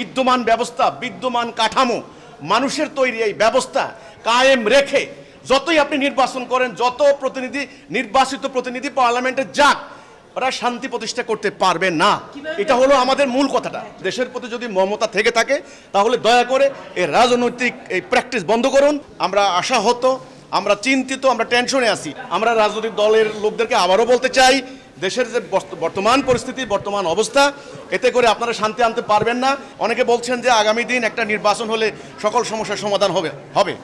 বিদ্যমান ব্যবস্থা বিদ্যমান কাঠামো মানুষের তৈরি এই ব্যবস্থা কায়েম রেখে যতই আপনি নির্বাচন করেন যত প্রতিনিধি নির্বাচিত প্রতিনিধি পার্লামেন্টে যাক ওরা শান্তি প্রতিষ্ঠা করতে পারবে না। এটা হলো আমাদের মূল কথাটা। দেশের প্রতি যদি মমতা থেকে থাকে তাহলে দয়া করে এই রাজনৈতিক এই প্র্যাকটিস বন্ধ করুন। আমরা আশাহত আমরা চিন্তিত আমরা টেনশনে আছি। আমরা রাজনৈতিক দলের লোকদেরকে আবারও বলতে চাই দেশের যে বর্ত- বর্তমান পরিস্থিতি, বর্তমান অবস্থা, এতে করে আপনারা শান্তি আনতে পারবেন না। অনেকে বলছেন যে আগামী দিন একটা নির্বাচন হলে সকল সমস্যার সমাধান হবে হবে।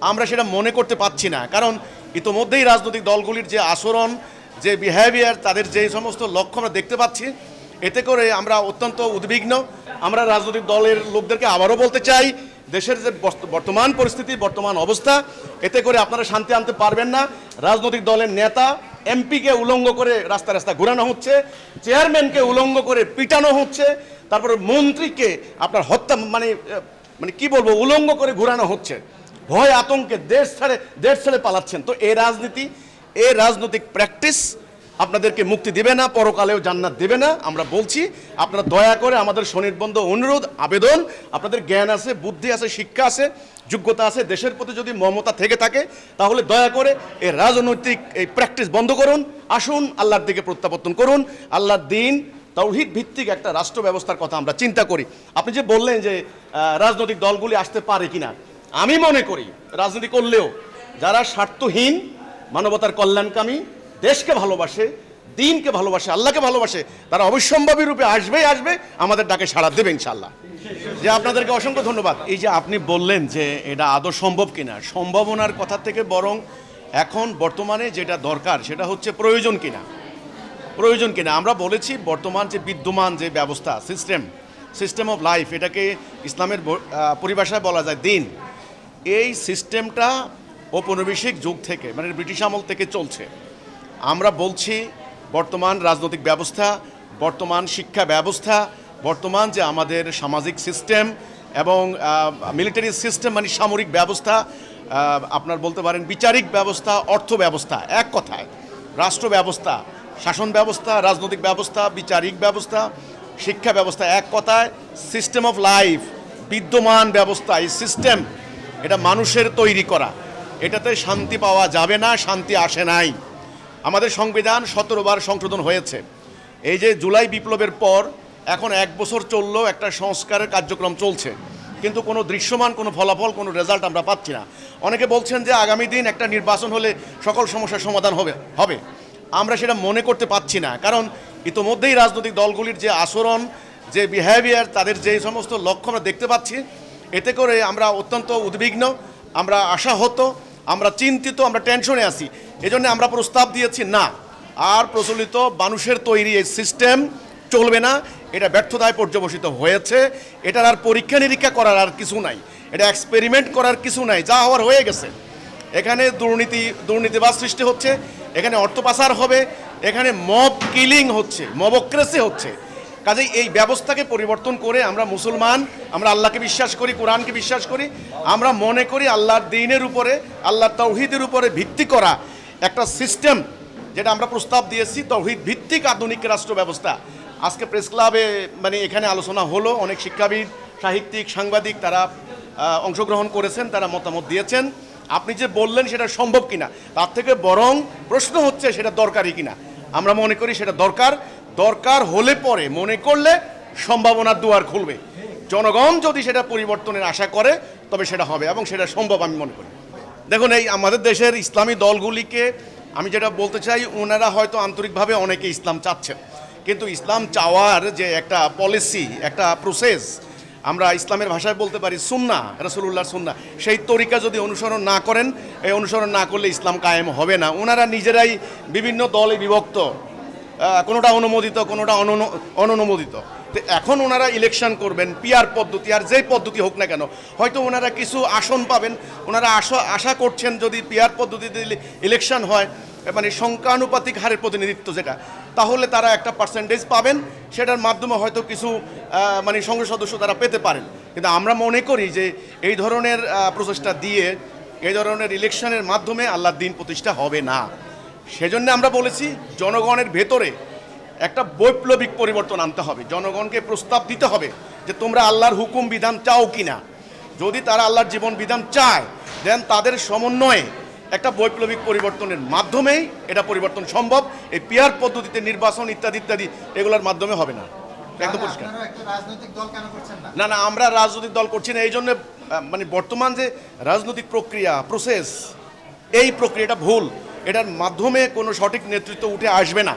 আমরা সেটা মনে করতে পারছি না, কারণ ইতোমধ্যেই রাজনৈতিক দলগুলির যে আচরণ, যে বিহেভিয়ার তাদের যে সমস্ত লক্ষ্য আমরা দেখতে পাচ্ছি, এতে করে আমরা অত্যন্ত উদ্বিগ্ন। আমরা রাজনৈতিক দলের লোকদেরকে আবারও বলতে চাই, দেশের যে বর্ত- বর্তমান পরিস্থিতি, বর্তমান অবস্থা, এতে করে আপনারা শান্তি আনতে পারবেন না। রাজনৈতিক দলের নেতা এমপিকে উলঙ্গ করে রাস্তা রাস্তা ঘোরানো হচ্ছে চেয়ারম্যানকে উলঙ্গ করে পিটানো হচ্ছে, তারপরে মন্ত্রীকে আপনার হত্যা মানে মানে কি বলব, উলঙ্গ করে ঘুরানো হচ্ছে। ভয় আতঙ্কে দেশ ছাড়ে, দেশ ছেড়ে পালাচ্ছেন। তো এ রাজনীতি, এ রাজনৈতিক প্র্যাকটিস আপনাদেরকে মুক্তি দেবে না, পরকালেও জান্নাত দেবে না। আমরা বলছি, আপনারা দয়া করে আমাদের স্বনির্বন্ধ অনুরোধ, আবেদন, আপনাদের জ্ঞান আছে, বুদ্ধি আছে, শিক্ষা আছে, যোগ্যতা আছে, দেশের প্রতি যদি মমতা থেকে থাকে, তাহলে দয়া করে এই রাজনৈতিক এই প্র্যাকটিস বন্ধ করুন, আসুন, আল্লাহর দিকে প্রত্যাবর্তন করুন। আল্লাহর দিন, তৌহিদ ভিত্তিক একটা রাষ্ট্র ব্যবস্থার কথা আমরা চিন্তা করি। আপনি যে বললেন যে রাজনৈতিক দলগুলি আসতে পারে কিনা, আমি মনে করি, রাজনীতি করলেও যারা স্বার্থহীন, মানবতার কল্যাণকামী দেশকে ভালোবাসে, দিনকে ভালোবাসে, আল্লাহকে ভালোবাসে, তারা অবশ্যম্ভাবী রূপে আসবেই আসবে, আমাদের ডাকে সাড়া দেবে ইনশাল্লাহ যে আপনাদেরকে অসংখ্য ধন্যবাদ। এই যে আপনি বললেন যে এটা আদৌ সম্ভব কিনা, সম্ভাবনার কথা থেকে বরং এখন বর্তমানে যেটা দরকার, সেটা হচ্ছে প্রয়োজন কিনা। প্রয়োজন কিনা। আমরা বলেছি বর্তমান যে বিদ্যমান যে ব্যবস্থা সিস্টেম সিস্টেম অফ লাইফ এটাকে ইসলামের পরিভাষায় বলা যায় দিন। এই সিস্টেমটা ঔপনিবেশিক যুগ থেকে মানে ব্রিটিশ আমল থেকে চলছে। আমরা বলছি বর্তমান রাজনৈতিক ব্যবস্থা, বর্তমান শিক্ষা ব্যবস্থা, বর্তমান যে আমাদের সামাজিক সিস্টেম এবং মিলিটারি সিস্টেম মানে সামরিক ব্যবস্থা আপনার বলতে পারেন বিচারিক ব্যবস্থা, অর্থ ব্যবস্থা, এক কথায়। রাষ্ট্র ব্যবস্থা, শাসন ব্যবস্থা, রাজনৈতিক ব্যবস্থা, বিচারিক ব্যবস্থা, শিক্ষা ব্যবস্থা, এক কথায় সিস্টেম অফ লাইফ বিদ্যমান ব্যবস্থা, এই সিস্টেম এটা মানুষের তৈরি করা। এটাতে শান্তি পাওয়া যাবে না, শান্তি আসে নাই। আমাদের সংবিধান সতেরো বার সংশোধন হয়েছে। এই যে জুলাই বিপ্লবের পর এখন এক বছর চলল একটা সংস্কারের কার্যক্রম চলছে। কিন্তু কোনো দৃশ্যমান, কোনো ফলাফল, কোনো রেজাল্ট আমরা পাচ্ছি না। অনেকে বলছেন যে আগামী দিন একটা নির্বাচন হলে সকল সমস্যার সমাধান হবে হবে। আমরা সেটা মনে করতে পারছি না। কারণ ইতোমধ্যেই রাজনৈতিক দলগুলির যে আচরণ, যে বিহেভিয়ার তাদের যে সমস্ত লক্ষ্য আমরা দেখতে পাচ্ছি, এতে করে আমরা অত্যন্ত উদ্বিগ্ন, আমরা আশাহত আমরা চিন্তিত, আমরা টেনশনে আছি। এজন্য আমরা প্রস্তাব দিয়েছি, না, আর প্রচলিত মানুষের তৈরি এই সিস্টেম চলবে না। এটা ব্যর্থতায় পর্যবসিত হয়েছে। এটার আর পরীক্ষা নিরীক্ষা করার আর কিছু নাই। এটা এক্সপেরিমেন্ট করার কিছু নাই, যা হওয়ার হয়ে গেছে। এখানে দুর্নীতি দুর্নীতিবাদ সৃষ্টি হচ্ছে, এখানে অর্থ পাচার হবে, এখানে মব কিলিং হচ্ছে মবক্রেসি হচ্ছে। কাজেই এই ব্যবস্থাকে পরিবর্তন করে আমরা মুসলমান, আমরা আল্লাহকে বিশ্বাস করি, কোরআনকে বিশ্বাস করি, আমরা মনে করি আল্লাহর দিনের উপরে, আল্লাহর তৌহিদের উপরে ভিত্তি করা একটা সিস্টেম যেটা আমরা প্রস্তাব দিয়েছি, তৌহিদ ভিত্তিক আধুনিক রাষ্ট্র ব্যবস্থা। আজকে প্রেস ক্লাবে মানে এখানে আলোচনা হলো, অনেক শিক্ষাবিদ, সাহিত্যিক, সাংবাদিক তারা অংশগ্রহণ করেছেন, তারা মতামত দিয়েছেন। আপনি যে বললেন সেটা সম্ভব কিনা, তার থেকে বরং প্রশ্ন হচ্ছে সেটা দরকারি কিনা। আমরা মনে করি সেটা দরকার। দরকার হলে পরে মনে করলে সম্ভাবনার দুয়ার খুলবে। জনগণ যদি সেটা পরিবর্তনের আশা করে, তবে সেটা হবে এবং সেটা সম্ভব আমি মনে করি। দেখুন, এই আমাদের দেশের ইসলামী দলগুলিকে আমি যেটা বলতে চাই ওনারা হয়তো আন্তরিকভাবে অনেকে ইসলাম চাচ্ছেন। কিন্তু ইসলাম চাওয়ার যে একটা পলিসি একটা প্রসেস আমরা ইসলামের ভাষায় বলতে পারি সুন্না রসুল্লাহ সুন্না, সেই তরিকা যদি অনুসরণ না করেন, এই অনুসরণ না করলে ইসলাম কায়েম হবে না। ওনারা নিজেরাই বিভিন্ন দলে বিভক্ত। কোনোটা অনুমোদিত, কোনোটা অনুন- অনুমোদিত। তো এখন ওনারা ইলেকশন করবেন পিয়ার পদ্ধতি, আর যেই পদ্ধতি হোক না কেন, হয়তো ওনারা কিছু আসন পাবেন। ওনারা আশা আশা করছেন যদি পিয়ার পদ্ধতিতে ইলেকশন হয় মানে সংখ্যানুপাতিক হারের প্রতিনিধিত্ব যেটা, তাহলে তারা একটা পার্সেন্টেজ পাবেন। সেটার মাধ্যমে হয়তো কিছু মানে সংসদ সদস্য তারা পেতে পারেন। কিন্তু আমরা মনে করি যে এই ধরনের প্রচেষ্টা দিয়ে, এই ধরনের ইলেকশনের মাধ্যমে আল্লাহ দিন প্রতিষ্ঠা হবে না। সেজন্য আমরা বলেছি জনগণের ভেতরে একটা বৈপ্লবিক পরিবর্তন আনতে হবে। জনগণকে প্রস্তাব দিতে হবে যে তোমরা আল্লাহর হুকুম বিধান চাও কিনা। যদি তারা আল্লাহর জীবন বিধান চায় দেন তাদের সমন্বয়ে একটা বৈপ্লবিক পরিবর্তনের মাধ্যমেই এটা পরিবর্তন সম্ভব। এই পিয়ার পদ্ধতিতে নির্বাচন ইত্যাদি ইত্যাদি এগুলোর মাধ্যমে হবে না। একদম পরিষ্কার। না? না না আমরা রাজনৈতিক দল করছি না। এই জন্য মানে বর্তমান যে রাজনৈতিক প্রক্রিয়া প্রসেস এই প্রক্রিয়াটা ভুল। এটার মাধ্যমে কোনো সঠিক নেতৃত্ব উঠে আসবে না।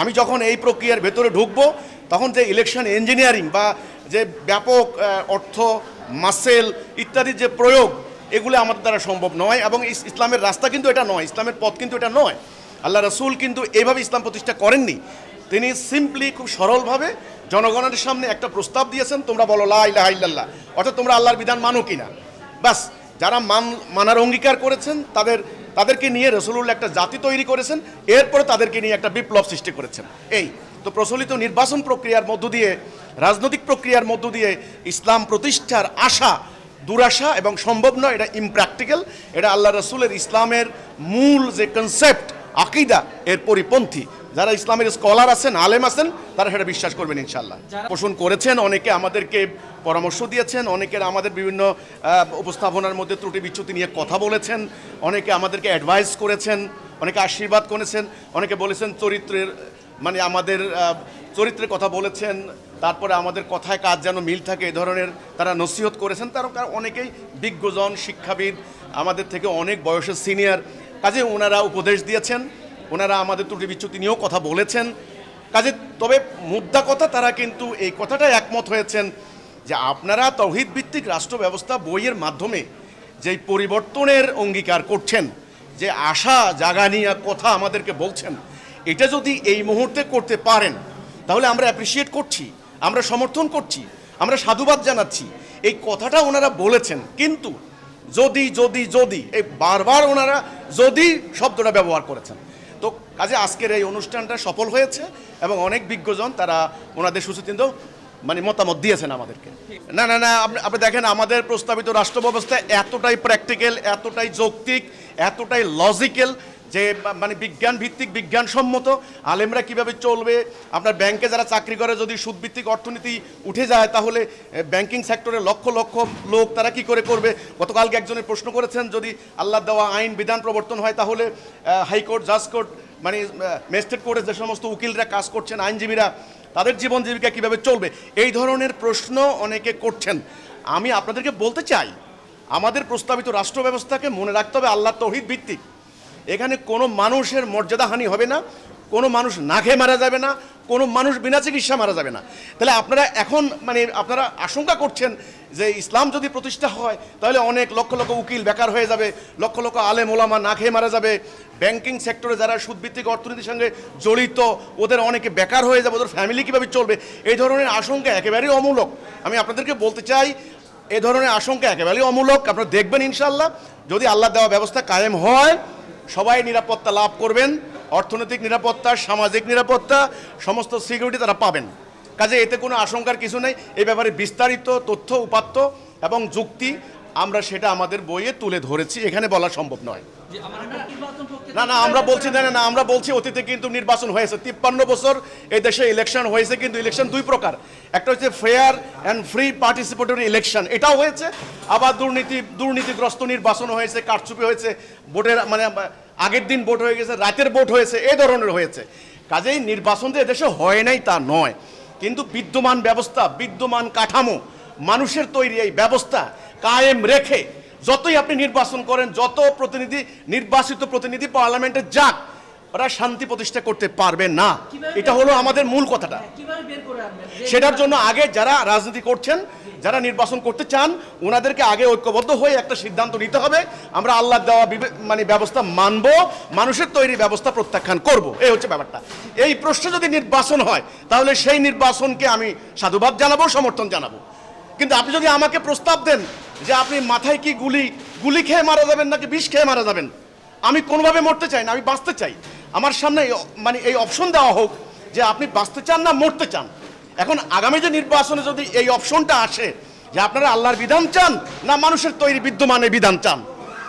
আমি যখন এই প্রক্রিয়ার ভেতরে ঢুকবো, তখন যে ইলেকশন ইঞ্জিনিয়ারিং বা যে ব্যাপক অর্থ মাসেল ইত্যাদির যে প্রয়োগ, এগুলো আমাদের দ্বারা সম্ভব নয় এবং ইসলামের রাস্তা কিন্তু এটা নয়, ইসলামের পথ কিন্তু এটা নয়। আল্লাহ রসুল কিন্তু এইভাবে ইসলাম প্রতিষ্ঠা করেননি। তিনি সিম্পলি খুব সরলভাবে জনগণের সামনে একটা প্রস্তাব দিয়েছেন, তোমরা বলো লা ইলাহা ইল্লাল্লাহ, অর্থাৎ তোমরা আল্লাহর বিধান মানো কিনা। বাস যারা মান মানার অঙ্গীকার করেছেন তাদের তাদেরকে নিয়ে রসুলুল্লাহ একটা জাতি তৈরি করেছেন এরপরে তাদেরকে নিয়ে একটা বিপ্লব সৃষ্টি করেছেন। এই তো প্রচলিত নির্বাচন প্রক্রিয়ার মধ্য দিয়ে রাজনৈতিক প্রক্রিয়ার মধ্য দিয়ে ইসলাম প্রতিষ্ঠার আশা দুরাশা এবং সম্ভব নয় এটা ইমপ্র্যাকটিক্যাল এটা আল্লাহ রসুলের ইসলামের মূল যে কনসেপ্ট আকিদা এর পরিপন্থী। যারা ইসলামের স্কলার আছেন আলেম আছেন তারা সেটা বিশ্বাস করবেন ইনশাল্লাহ পোষণ করেছেন অনেকে আমাদেরকে পরামর্শ দিয়েছেন। অনেকের আমাদের বিভিন্ন উপস্থাপনার মধ্যে ত্রুটি বিচ্যুতি নিয়ে কথা বলেছেন। অনেকে আমাদেরকে অ্যাডভাইস করেছেন, অনেকে আশীর্বাদ করেছেন, অনেকে বলেছেন চরিত্রের মানে আমাদের চরিত্রের কথা বলেছেন, তারপরে আমাদের কথায় কাজ যেন মিল থাকে, এ ধরনের তারা নসিহত করেছেন। তার অনেকেই বিজ্ঞজন, শিক্ষাবিদ, আমাদের থেকে অনেক বয়সের সিনিয়র কাজে ওনারা উপদেশ দিয়েছেন, ওনারা আমাদের ত্রুটি বিচ্যুতি নিয়েও কথা বলেছেন। কাজে তবে মুদ্রা কথা, তারা কিন্তু এই কথাটা একমত হয়েছেন। যে আপনারা তৌহিদ ভিত্তিক রাষ্ট্র ব্যবস্থা বইয়ের মাধ্যমে যেই পরিবর্তনের অঙ্গীকার করছেন, যে আশা জাগানিয়া কথা আমাদেরকে বলছেন, এটা যদি এই মুহূর্তে করতে পারেন, তাহলে আমরা অ্যাপ্রিসিয়েট করছি, আমরা সমর্থন করছি, আমরা সাধুবাদ জানাচ্ছি। এই কথাটা ওনারা বলেছেন, কিন্তু যদি যদি যদি, এই বারবার ওনারা যদি শব্দটা ব্যবহার করেছেন। তো কাজে আজকের এই অনুষ্ঠানটা সফল হয়েছে এবং অনেক বিজ্ঞজন তারা ওনাদের সুচিন্তিত মানে মতামত দিয়েছেন আমাদেরকে। না না না, আপনি দেখেন, আমাদের প্রস্তাবিত রাষ্ট্র ব্যবস্থা এতটাই প্র্যাকটিক্যাল এতটাই যৌক্তিক, এতটাই লজিক্যাল যে মানে বিজ্ঞান ভিত্তিক বিজ্ঞানসম্মত আলেমরা কীভাবে চলবে। আপনার ব্যাংকে যারা চাকরি করে, যদি সুদভিত্তিক অর্থনীতি উঠে যায়, তাহলে ব্যাংকিং সেক্টরে লক্ষ লক্ষ লোক তারা কি করে করবে? গতকালকে একজনের প্রশ্ন করেছেন, যদি আল্লাহ দেওয়া আইন, বিধান প্রবর্তন হয়, তাহলে হাইকোর্ট জাজ কোর্ট মানে ম্যাজিস্ট্রেট কোর্টে যে সমস্ত উকিলরা কাজ করছেন, আইনজীবীরা তাদের জীবন জীবিকা কীভাবে চলবে? এই ধরনের প্রশ্ন অনেকে করছেন। আমি আপনাদেরকে বলতে চাই, আমাদের প্রস্তাবিত রাষ্ট্র ব্যবস্থাকে মনে রাখতে হবে আল্লাহ তহিদ ভিত্তিক। এখানে কোনো মানুষের মর্যাদাহানি হবে না। কোনো মানুষ না খেয়ে মারা যাবে না, কোনো মানুষ বিনা চিকিৎসা মারা যাবে না। তাহলে আপনারা এখন মানে আপনারা আশঙ্কা করছেন যে ইসলাম যদি প্রতিষ্ঠা হয়, তাহলে অনেক লক্ষ লক্ষ উকিল বেকার হয়ে যাবে, লক্ষ লক্ষ আলেম, ওলামা না খেয়ে মারা যাবে। ব্যাংকিং সেক্টরে যারা সুদভিত্তিক অর্থনীতির সঙ্গে জড়িত, ওদের অনেকে বেকার হয়ে যাবে, ওদের ফ্যামিলি কীভাবে চলবে? এই ধরনের আশঙ্কা একেবারেই অমূলক। আমি আপনাদেরকে বলতে চাই, এ ধরনের আশঙ্কা একেবারেই অমূলক। আপনারা দেখবেন ইনশাল্লাহ যদি আল্লাহ দেওয়া ব্যবস্থা কায়েম হয়, সবাই নিরাপত্তা লাভ করবেন। অর্থনৈতিক নিরাপত্তা সামাজিক নিরাপত্তা সমস্ত সিকিউরিটি তারা পাবেন। কাজে এতে কোনো আশঙ্কার কিছু নেই। এই ব্যাপারে বিস্তারিত তথ্য উপাত্ত এবং যুক্তি আমরা সেটা আমাদের বইয়ে তুলে ধরেছি। এখানে বলা সম্ভব নয়। না না আমরা বলছি না না, আমরা বলছি অতীতে কিন্তু নির্বাচন হয়েছে। তিপ্পান্ন বছর এই দেশে ইলেকশন হয়েছে কিন্তু ইলেকশন দুই প্রকার। একটা হচ্ছে fair and free participatory election এটাও হয়েছে। আবার দুর্নীতি দুর্নীতিগ্রস্ত নির্বাচন হয়েছে কারচুপি হয়েছে ভোটের মানে আগের দিন ভোট হয়ে গেছে, রাতের ভোট হয়েছে, এ ধরনের হয়েছে। কাজেই নির্বাচন যে এদেশে হয় নাই, তা নয়। কিন্তু বিদ্যমান ব্যবস্থা, বিদ্যমান কাঠামো, মানুষের তৈরি এই ব্যবস্থা কায়েম রেখে যতই আপনি নির্বাচন করেন, যত প্রতিনিধি, নির্বাচিত প্রতিনিধি পার্লামেন্টে যাক ওরা শান্তি প্রতিষ্ঠা করতে পারবে না। এটা হলো আমাদের মূল কথাটা। কীভাবে বের করে আনবেন? যে- সেটার জন্য আগে যারা রাজনীতি করছেন যারা নির্বাচন করতে চান ওনাদেরকে আগে ঐক্যবদ্ধ হয়ে একটা সিদ্ধান্ত নিতে হবে। আমরা আল্লাহ দেওয়া মানে ব্যবস্থা মানবো মানুষের তৈরি ব্যবস্থা প্রত্যাখ্যান করব। এই হচ্ছে ব্যাপারটা। এই প্রশ্নে যদি নির্বাচন হয় তাহলে সেই নির্বাচনকে আমি সাধুবাদ জানাব সমর্থন জানাব। কিন্তু আপনি যদি আমাকে প্রস্তাব দেন যে আপনি মাথায় কি গুলি গুলি খেয়ে মারা যাবেন নাকি বিষ খেয়ে মারা যাবেন আমি কোনোভাবে মরতে চাই না আমি বাঁচতে চাই। আমার সামনে মানে এই অপশন দেওয়া হোক যে আপনি বাঁচতে চান না মরতে চান। এখন আগামী যে নির্বাচনে যদি এই অপশনটা আসে যে আপনারা আল্লাহর বিধান চান না মানুষের তৈরি বিদ্যমানের বিধান চান,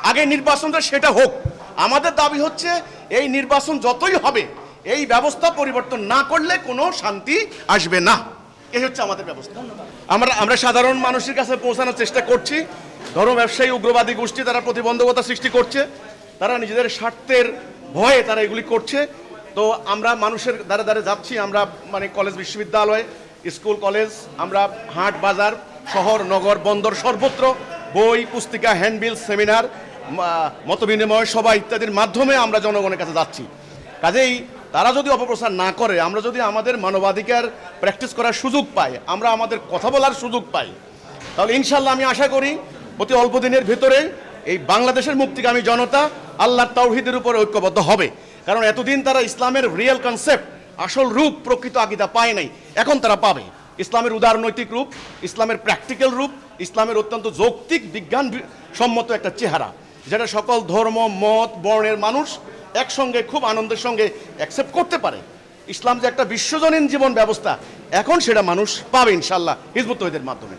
আগে নির্বাচনটা সেটা হোক। আমাদের দাবি হচ্ছে এই নির্বাচন যতই হবে, এই ব্যবস্থা পরিবর্তন না করলে কোনো শান্তি আসবে না। এই হচ্ছে আমাদের ব্যবস্থা। আমরা আমরা সাধারণ মানুষের কাছে পৌঁছানোর চেষ্টা করছি। ধর্ম ব্যবসায়ী উগ্রবাদী গোষ্ঠী তারা প্রতিবন্ধকতা সৃষ্টি করছে। তারা নিজেদের স্বার্থের ভয়ে তারা এগুলি করছে। তো আমরা মানুষের দ্বারে দ্বারে যাচ্ছি, আমরা মানে কলেজ বিশ্ববিদ্যালয়, স্কুল, কলেজ, আমরা হাট, বাজার, শহর, নগর, বন্দর সর্বত্র, বই, পুস্তিকা, হ্যান্ডবিল, সেমিনার মতবিনিময়, সভা ইত্যাদির মাধ্যমে আমরা জনগণের কাছে যাচ্ছি। কাজেই তারা যদি অপপ্রচার না করে, আমরা যদি আমাদের মানবাধিকার প্র্যাকটিস করার সুযোগ পাই, আমরা আমাদের কথা বলার সুযোগ পাই, তাহলে ইনশাল্লাহ আমি আশা করি অতি অল্প দিনের ভিতরে এই বাংলাদেশের মুক্তিকামী জনতা আল্লাহর তাওহিদের উপর ঐক্যবদ্ধ হবে। কারণ এতদিন তারা ইসলামের রিয়েল কনসেপ্ট আসল রূপ, প্রকৃত আকিদা পায় নাই। এখন তারা পাবে। ইসলামের উদারনৈতিক রূপ, ইসলামের প্র্যাকটিক্যাল রূপ, ইসলামের অত্যন্ত যৌক্তিক বিজ্ঞান সম্মত একটা চেহারা, যেটা সকল ধর্ম, মত, বর্ণের মানুষ একসঙ্গে, খুব আনন্দের সঙ্গে অ্যাকসেপ্ট করতে পারে। ইসলাম যে একটা বিশ্বজনীন জীবন ব্যবস্থা, এখন সেটা মানুষ পাবে ইনশাল্লাহ হিজবুত মাধ্যমে।